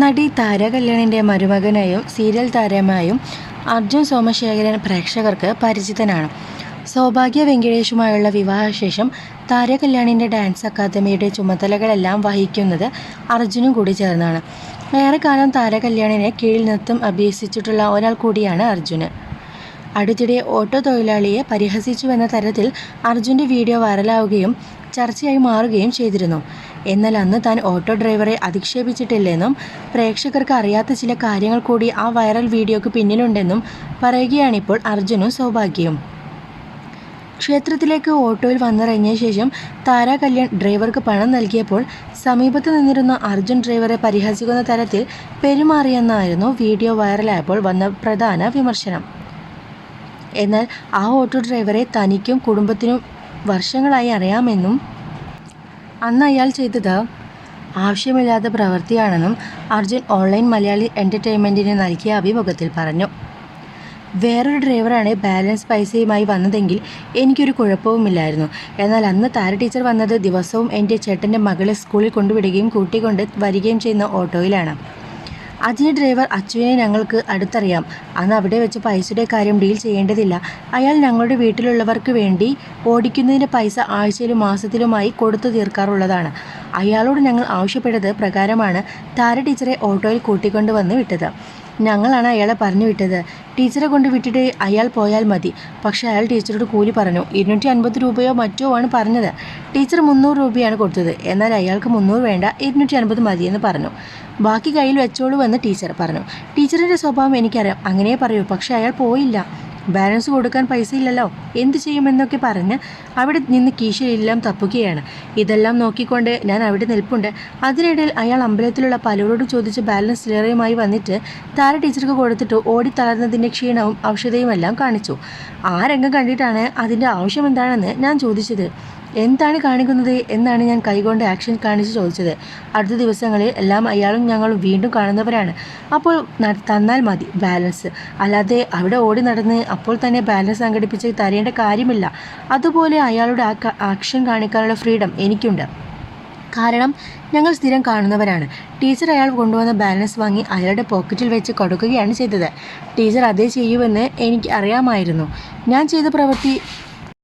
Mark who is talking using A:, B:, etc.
A: നടി താര കല്യാണിന്റെ മരുമകനായും സീരിയൽ താരമായും അർജുൻ സോമശേഖരൻ പ്രേക്ഷകർക്ക് പരിചിതനാണ്. സൗഭാഗ്യ വെങ്കടേഷുമായുള്ള വിവാഹശേഷം താര കല്യാണിന്റെ ഡാൻസ് അക്കാദമിയുടെ ചുമതലകളെല്ലാം വഹിക്കുന്നത് അർജുനും കൂടി ചേർന്നാണ്. ഏറെക്കാലം താര കല്യാണിനെ കീഴിൽ നിർത്തും അഭ്യസിച്ചിട്ടുള്ള ഒരാൾ കൂടിയാണ് അർജുന്. അടുത്തിടെ ഓട്ടോ തൊഴിലാളിയെ പരിഹസിച്ചുവെന്ന തരത്തിൽ അർജുന്റെ വീഡിയോ വൈറലാവുകയും ചർച്ചയായി മാറുകയും ചെയ്തിരുന്നു. എന്നാൽ അന്ന് താൻ ഓട്ടോ ഡ്രൈവറെ അധിക്ഷേപിച്ചിട്ടില്ലെന്നും പ്രേക്ഷകർക്ക് അറിയാത്ത ചില കാര്യങ്ങൾ കൂടി ആ വൈറൽ വീഡിയോക്ക് പിന്നിലുണ്ടെന്നും പറയുകയാണിപ്പോൾ അർജുനും സൗഭാഗ്യവും. ക്ഷേത്രത്തിലേക്ക് ഓട്ടോയിൽ വന്നിറങ്ങിയ ശേഷം താര കല്യാൺ ഡ്രൈവർക്ക് പണം നൽകിയപ്പോൾ സമീപത്ത് നിന്നിരുന്ന അർജുൻ ഡ്രൈവറെ പരിഹസിക്കുന്ന തരത്തിൽ പെരുമാറിയെന്നായിരുന്നു വീഡിയോ വൈറലായപ്പോൾ വന്ന പ്രധാന വിമർശനം. എന്നാൽ ആ ഓട്ടോ ഡ്രൈവറെ തനിക്കും കുടുംബത്തിനും വർഷങ്ങളായി അറിയാമെന്നും അന്ന് അയാൾ ചെയ്തത് ആവശ്യമില്ലാത്ത പ്രവൃത്തിയാണെന്നും അർജുൻ ഓൺലൈൻ മലയാളി എന്റർടൈൻമെന്റിന് നൽകിയ അഭിമുഖത്തിൽ പറഞ്ഞു. വേറൊരു ഡ്രൈവറാണ് ബാലൻസ് പൈസയുമായി വന്നതെങ്കിൽ എനിക്കൊരു കുഴപ്പവുമില്ലായിരുന്നു. എന്നാൽ അന്ന് താര ടീച്ചർ വന്നത് ദിവസവും എന്റെ ചേട്ടന്റെ മകളെ സ്കൂളിൽ കൊണ്ടുവിടുകയും കൂട്ടിക്കൊണ്ട് വരികയും ചെയ്യുന്ന ഓട്ടോയിലാണ്. അതിന് ഡ്രൈവർ അച്ചുവിനെ ഞങ്ങൾക്ക് അടുത്തറിയാം. അന്ന് അവിടെ വെച്ച് പൈസയുടെ കാര്യം ഡീൽ ചെയ്യേണ്ടതില്ല. അയാൾ ഞങ്ങളുടെ വീട്ടിലുള്ളവർക്ക് വേണ്ടി ഓടിക്കുന്നതിന്റെ പൈസ ആഴ്ചയിലും മാസത്തിലുമായി കൊടുത്തു തീർക്കാറുള്ളതാണ്. അയാളോട് ഞങ്ങൾ ആവശ്യപ്പെട്ടത് പ്രകാരമാണ് താര ടീച്ചറെ ഓട്ടോയിൽ കൂട്ടിക്കൊണ്ടുവന്ന് വിട്ടത്. ഞങ്ങളാണ് അയാളെ പറഞ്ഞു വിട്ടത്. ടീച്ചറെ കൊണ്ട് വിട്ടിട്ട് അയാൾ പോയാൽ മതി. പക്ഷേ അയാൾ ടീച്ചറോട് കൂലി പറഞ്ഞു. ഇരുന്നൂറ്റി അൻപത് രൂപയോ മറ്റോ ആണ് പറഞ്ഞത്. ടീച്ചർ മുന്നൂറ് രൂപയാണ് കൊടുത്തത്. എന്നാൽ അയാൾക്ക് മുന്നൂറ് വേണ്ട ഇരുന്നൂറ്റി അൻപത് മതിയെന്ന് പറഞ്ഞു. ബാക്കി കയ്യിൽ വെച്ചോളൂ എന്ന് ടീച്ചർ പറഞ്ഞു. ടീച്ചറിന്റെ സ്വഭാവം എനിക്കറിയാം. അങ്ങനെ പറയൂ. പക്ഷേ അയാൾ പോയില്ല. ബാലൻസ് കൊടുക്കാൻ പൈസ ഇല്ലല്ലോ എന്ത് ചെയ്യുമെന്നൊക്കെ പറഞ്ഞ് അവിടെ നിന്ന് കീശയിലെല്ലാം തപ്പുകയാണ്. ഇതെല്ലാം നോക്കിക്കൊണ്ട് ഞാൻ അവിടെ നിൽപ്പുണ്ട്. അതിനിടയിൽ അയാൾ അമ്പലത്തിലുള്ള പലരോടും ചോദിച്ച് ബാലൻസ് ലേറെയുമായി വന്നിട്ട് താര ടീച്ചർക്ക് കൊടുത്തിട്ട് ഓടി തളർന്നതിന്റെ ക്ഷീണവും ഔഷധയും എല്ലാം കാണിച്ചു. ആ രംഗം കണ്ടിട്ടാണ് അതിന്റെ ആവശ്യം എന്താണെന്ന് ഞാൻ ചോദിച്ചത്. എന്താണ് കാണിക്കുന്നത് എന്നാണ് ഞാൻ കൈകൊണ്ട് ആക്ഷൻ കാണിച്ച് ചോദിച്ചത്. അടുത്ത ദിവസങ്ങളിൽ എല്ലാം അയാളും ഞങ്ങളും വീണ്ടും കാണുന്നവരാണ്. അപ്പോൾ തന്നാൽ മതി ബാലൻസ് അല്ലാതെ അവിടെ ഓടി നടന്ന് അപ്പോൾ തന്നെ ബാലൻസ് സംഘടിപ്പിച്ച് തരേണ്ട കാര്യമില്ല. അതുപോലെ അയാളുടെ ആക്ഷൻ കാണിക്കാനുള്ള ഫ്രീഡം എനിക്കുണ്ട്. കാരണം ഞങ്ങൾ സ്ഥിരം കാണുന്നവരാണ്. ടീച്ചർ അയാൾ കൊണ്ടുവന്ന ബാലൻസ് വാങ്ങി അയാളുടെ പോക്കറ്റിൽ വെച്ച് കൊടുക്കുകയാണ് ചെയ്തത്. ടീച്ചർ അതേ ചെയ്യുമെന്ന് എനിക്ക് അറിയാമായിരുന്നു. ഞാൻ ചെയ്ത പ്രവൃത്തി